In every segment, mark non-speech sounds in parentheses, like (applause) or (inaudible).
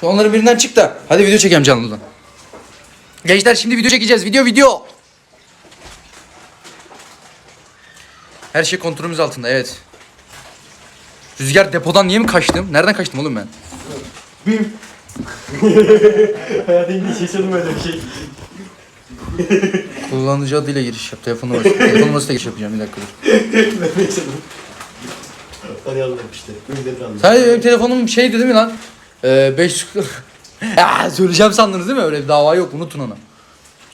Şu onların birinden çık da. Hadi video çekeyim canlıdan. Gençler şimdi video çekeceğiz. Video video. Her şey kontrolümüz altında evet. Rüzgar depodan niye mi kaçtım? Nereden kaçtım oğlum ben? Bim. (laughs) Hayatımda hiç yaşadım öyle bir şey. (laughs) Kullanıcı adıyla giriş yap. Telefon numarası. Telefon numarasıyla giriş yapacağım bir dakika dur. ben yaşadım. Anladım işte. Sadece benim telefonum şeydi değil mi lan? Ee, 5 (laughs) ya söyleyeceğim sandınız değil mi? Öyle bir dava yok unutun onu.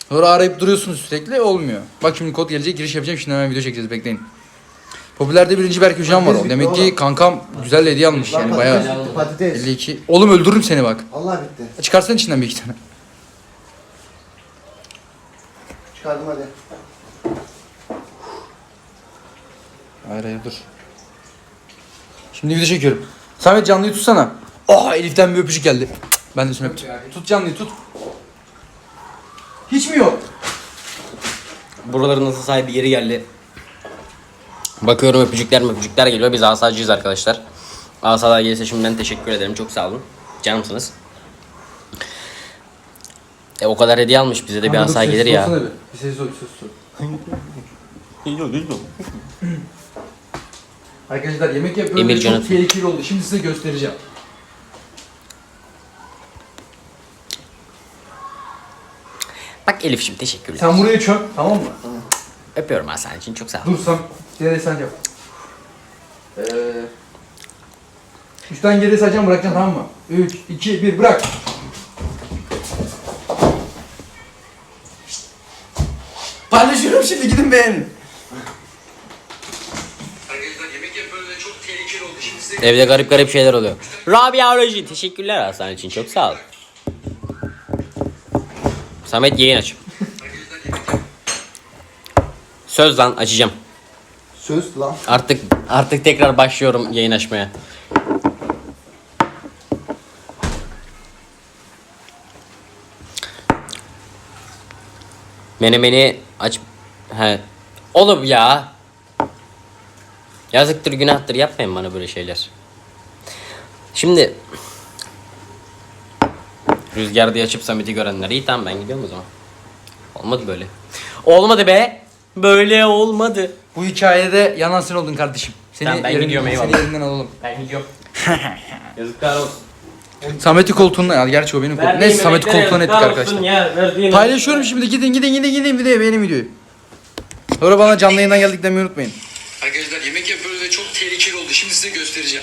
Sonra arayıp duruyorsunuz sürekli olmuyor. Bak şimdi kod gelecek giriş yapacağım şimdi hemen video çekeceğiz bekleyin. Popülerde birinci Berk Hocam var o. Demek ki kankam güzel hediye almış yani bayağı. Patates, Patates. 52. Oğlum öldürürüm seni bak. Allah bitti. Çıkarsan içinden bir iki tane. Çıkardım hadi. Hayır hayır dur. Şimdi video çekiyorum. Samet canlıyı tutsana. Oh Elif'ten bir öpücük geldi. Cık, Ben de şunu öptüm. Tut canlıyı tut. Hiç mi yok? Buraların nasıl sahibi yeri geldi. Bakıyorum öpücükler öpücükler geliyor. Biz asacıyız arkadaşlar. Asalar gelirse şimdiden teşekkür ederim. Çok sağ olun. Canımsınız. E o kadar hediye almış bize de bir asa gelir ya. Bir ses ol, bir ses ol. Arkadaşlar yemek yapıyorum Emir ve Can'ın- çok tehlikeli oldu. Şimdi size göstereceğim. Bak Elif'ciğim teşekkürler. Sen buraya çök tamam mı? Öpüyorum Hasan için çok sağ ol. Dur sen. Geri sen yap. Ee, üstten geri sayacağım bırakacaksın tamam mı? 3, 2, 1 bırak. Paylaşıyorum şimdi gidin beğenin. Arkadaşlar yemek yapıyorum ve çok tehlikeli oldu. Şimdi size Evde garip garip şeyler oluyor. Rabia Oloji teşekkürler Hasan için çok sağ ol. Samet yayın aç. Söz lan açacağım. Söz lan. Artık artık tekrar başlıyorum yayın açmaya. Menemeni aç... He. Oğlum ya. Yazıktır günahtır yapmayın bana böyle şeyler. Şimdi... Rüzgar diye açıp Samet'i görenler iyi tamam ben gidiyorum o zaman. Olmadı böyle. Olmadı be. Böyle olmadı. Bu hikayede yanan sen oldun kardeşim. Seni Tamam, ben yerinden- gidiyorum, Seni eyvallah. yerinden alalım. Ben gidiyorum. (laughs) Yazıklar olsun. Samet'i koltuğuna ya gerçi o benim koltuğum. Neyse Samet'i koltuğuna ettik arkadaşlar. Paylaşıyorum şimdi gidin gidin gidin gidin videoya beğenin videoyu. Sonra bana canlı yayından geldik demeyi unutmayın. Arkadaşlar yemek yapıyoruz ve çok tehlikeli oldu. Şimdi size göstereceğim.